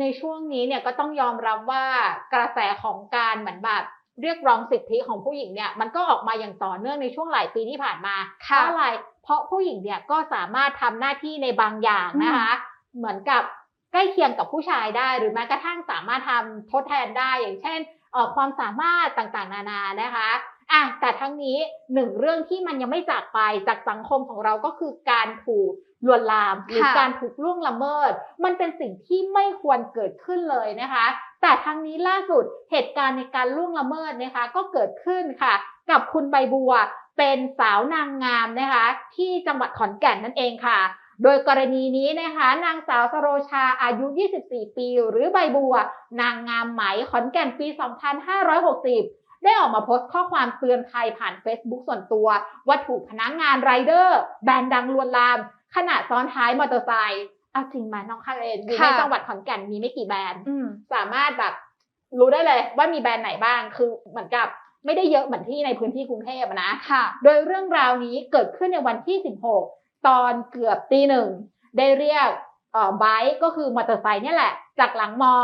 ในช่วงนี้เนี่ยก็ต้องยอมรับว่ากระแสของการเหมือนแบบเรียกร้องสิทธิของผู้หญิงเนี่ยมันก็ออกมาอย่างต่อเนื่องในช่วงหลายปีที่ผ่านมาเพค่ะราะอะไรเพราะผู้หญิงเนี่ยก็สามารถทำหน้าที่ในบางอย่างนะคะ เหมือนกับใกล้เคียงกับผู้ชายได้ หรือแม้กระทั่งสามารถทำทดแทนได้อย่างเช่นเอ่อความสามารถต่างๆ นานานะคะ อะแต่ทั้งนี้หนึ่งเรื่องที่มันยังไม่จากไปจากสังคมของเราก็คือการถูกลวนลามหรือค่ะการถูกล่วงละเมิด มันเป็นสิ่งที่ไม่ควรเกิดขึ้นเลยนะคะ แต่ทั้งนี้ล่าสุดเหตุการณ์ในการล่วงละเมิดนะคะ ก็เกิดขึ้นค่ะ กับคุณใบบัวเป็นสาวนางงามนะคะ ที่จังหวัดขอนแก่นนั่นเองค่ะ โดยกรณีนี้นะคะ นางสาวสโรชาอายุ 24 ปี หรือใบบัว นางงามไหมขอนแก่นปี 2560 ได้ออกมาโพสต์ข้อความเตือนภัยผ่าน Facebook ส่วนตัว ว่าถูกพนักงานไรเดอร์ แบรนด์ดังลวนลาม ขณะซ้อนท้ายมอเตอร์ไซค์เอาจริงไหมน้องคาเรนอยู่ในค่ะจังหวัดขอนแก่นมีไม่กี่แบรนด์อืมสามารถแบบรู้ได้เลยว่ามีแบรนด์ไหนบ้างคือเหมือนกับไม่ได้เยอะเหมือนที่ในพื้นที่กรุงเทพอะนะค่ะ โดยเรื่องราวนี้เกิดขึ้นในวันที่ 16 ตอนเกือบตีหนึ่งได้เรียกเอ่อไบค์ก็คือมอเตอร์ไซค์เนี่ยแหละ จากหลังมอ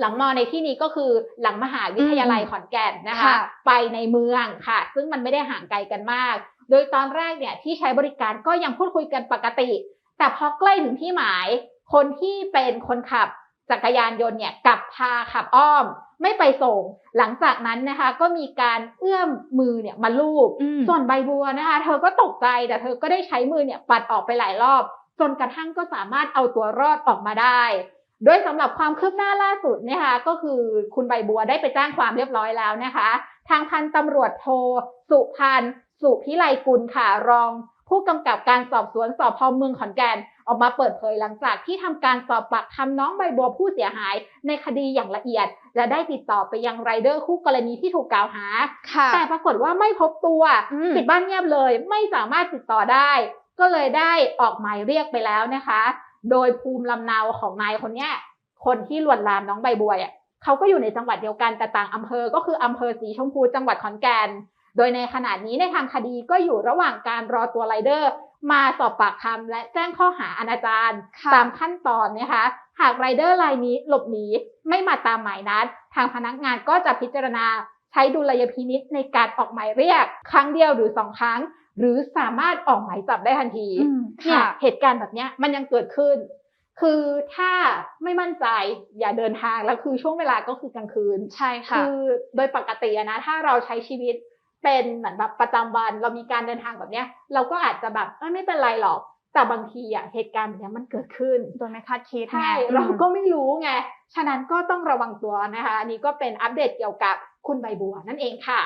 หลังมอในที่นี้ก็คือหลังมหาวิทยาลัยอืมขอนแก่นนะคะค่ะไปในเมืองค่ะ ซึ่งมันไม่ได้ห่างไกลกันมาก โดยตอนแรกเนี่ยที่ใช้บริการก็ยังพูดคุยกันปกติ แต่พอใกล้ถึงที่หมาย คนที่เป็นคนขับจักรยานยนต์เนี่ยกลับพาขับอ้อม ไม่ไปส่ง หลังจากนั้นนะคะ ก็มีการเอื้อมมือเนี่ยมาลูบอืมส่วนใบบัวนะคะ เธอก็ตกใจแต่เธอก็ได้ใช้มือเนี่ยปัดออกไปหลายรอบ จนกระทั่งก็สามารถเอาตัวรอดออกมาได้ โดยสำหรับความคืบหน้าล่าสุดนะคะก็คือคุณใบบัวได้ไปแจ้งความเรียบร้อยแล้วนะคะ ทางพันตำรวจโทสุพันธ์สุพิไลกุลค่ะรอง ผู้กำกับการสอบสวนสพเมืองขอนแก่นออกมาเปิดเผยหลังจากที่ทำการสอบปากคำน้องใบบัวผู้เสียหาย ในคดีอย่างละเอียด และได้ติดต่อไปยังไรเดอร์คู่กรณีที่ถูกกล่าวหาค่ะแต่ปรากฏว่าไม่พบตัวอืมปิดบ้านเงียบเลย ไม่สามารถติดต่อได้ ก็เลยได้ออกหมายเรียกไปแล้วนะคะ โดยภูมิลำเนาของนายคนเนี้ยคนที่ลวนลามน้องใบบัวเนี่ยเขาก็อยู่ในจังหวัดเดียวกันแต่ต่างอำเภอก็คืออำเภอสีชมพูจังหวัดขอนแก่นโดยในขณะนี้ในทางคดีก็อยู่ระหว่างการรอตัวไรเดอร์ มาสอบปากคำและแจ้งข้อหาอนาจารค่ะตามขั้นตอนนะคะ หากไรเดอร์รายนี้หลบหนีไม่มาตามหมายนัด ทางพนักงานก็จะพิจารณาใช้ดุลยพินิษในการออกหมายเรียก ครั้งเดียวหรือสองครั้ง หรือสามารถออกหมายจับได้ทันทีอืมเนี่ยค่ะเหตุการณ์แบบเนี้ยมันยังเกิดขึ้น คือถ้าไม่มั่นใจอย่าเดินทางแล้วคือช่วงเวลาก็คือกลางคืนใช่ค่ะคือโดยปกติอะนะถ้าเราใช้ชีวิตเป็นเหมือนแบบประจำวันเรามีการเดินทางแบบเนี้ย เราก็อาจจะแบบเอ้ยไม่เป็นไรหรอกแต่บางทีอะเหตุการณ์แบบเนี้ยมันเกิดขึ้นโดยไม่คาดคิดใช่ไงเราก็ไม่รู้ไง ฉะนั้นก็ต้องระวังตัวนะคะ อันนี้ก็เป็นอัปเดตเกี่ยวกับคุณใบบัวนั่นเองค่ะ